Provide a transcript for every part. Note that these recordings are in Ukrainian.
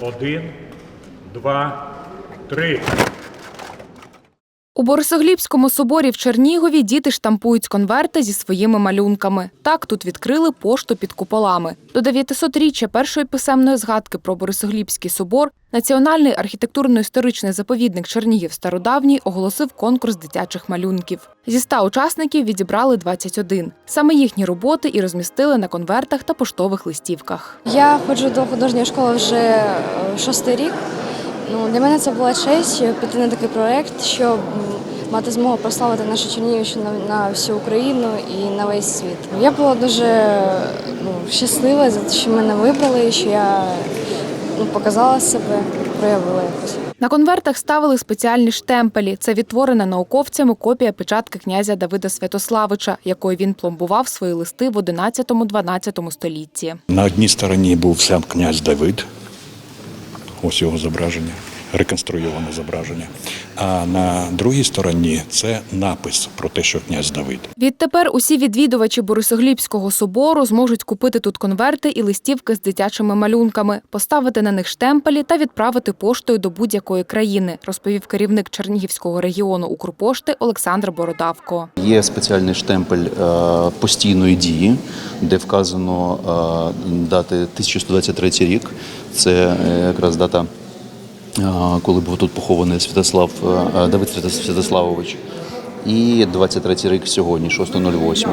Один, два, три. У Борисоглібському соборі в Чернігові діти штампують конверти зі своїми малюнками. Так тут відкрили пошту під куполами. До 900-річчя першої писемної згадки про Борисоглібський собор Національний архітектурно-історичний заповідник Чернігів Стародавній оголосив конкурс дитячих малюнків. Зі ста учасників відібрали 21. Саме їхні роботи і розмістили на конвертах та поштових листівках. Я ходжу до художньої школи вже е, шостий рік. Ну, для мене це була честь піти на такий проєкт, щоб мати змогу прославити нашу Чернігівщину на, на всю Україну і на весь світ. Я була дуже ну, щаслива за те, що мене вибрали, що я ну, показала себе, проявила якось. На конвертах ставили спеціальні штемпелі. Це відтворена науковцями копія печатки князя Давида Святославича, якою він пломбував свої листи в 11-12 столітті. На одній стороні був сам князь Давид, ось його зображення, реконструйоване зображення. А на другій стороні це напис про те, що князь Давид. Відтепер усі відвідувачі Борисоглібського собору зможуть купити тут конверти і листівки з дитячими малюнками, поставити на них штемпелі та відправити поштою до будь-якої країни, розповів керівник Чернігівського регіону Укрпошти Олександр Бородавко. Є спеціальний штемпель е, постійної дії, де вказано е, дати 1123 рік. Це е, якраз дата, коли був тут похований Святослав е, Давид Свято- Святославович. І 23 рік сьогодні, 6.08.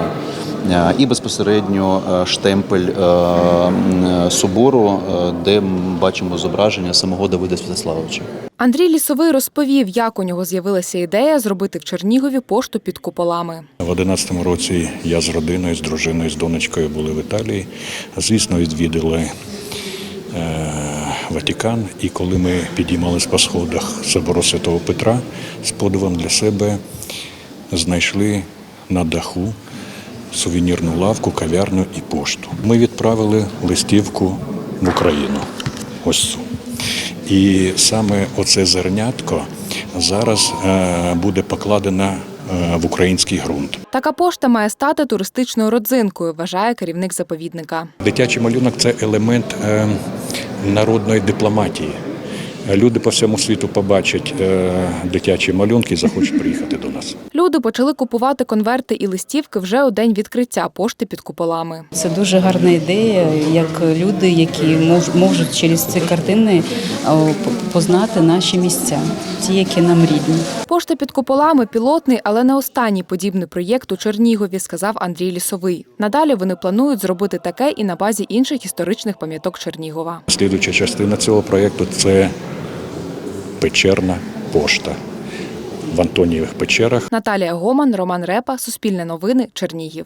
Е, І безпосередньо е, штемпель е, собору, е, де бачимо зображення самого Давида Святославовича. Андрій Лісовий розповів, як у нього з'явилася ідея зробити в Чернігові пошту під куполами. В 11-му році я з родиною, з дружиною, з донечкою були в Італії. Звісно, відвідали е, Ватикан. І коли ми підіймались по сходах собору Святого Петра, з подивом для себе знайшли на даху сувенірну лавку, кав'ярню і пошту. Ми відправили листівку в Україну. Ось цю. І саме оце зернятко зараз е, буде покладено е, в український ґрунт. Така пошта має стати туристичною родзинкою, вважає керівник заповідника. Дитячий малюнок це елемент е, народної дипломатії. Люди по всьому світу побачать е, дитячі малюнки і захочуть приїхати до нас. Люди почали купувати конверти і листівки вже у день відкриття пошти під куполами. Це дуже гарна ідея, як люди, які мож- можуть через ці картини познати наші місця, ті, які нам рідні. Пошта під куполами пілотний, але не останній подібний проєкт у Чернігові, сказав Андрій Лісовий. Надалі вони планують зробити таке і на базі інших історичних пам'яток Чернігова. Слідуюча частина цього проєкту це печерна пошта в Антонієвих печерах. Наталія Гоман, Роман Репа, Суспільне новини, Чернігів.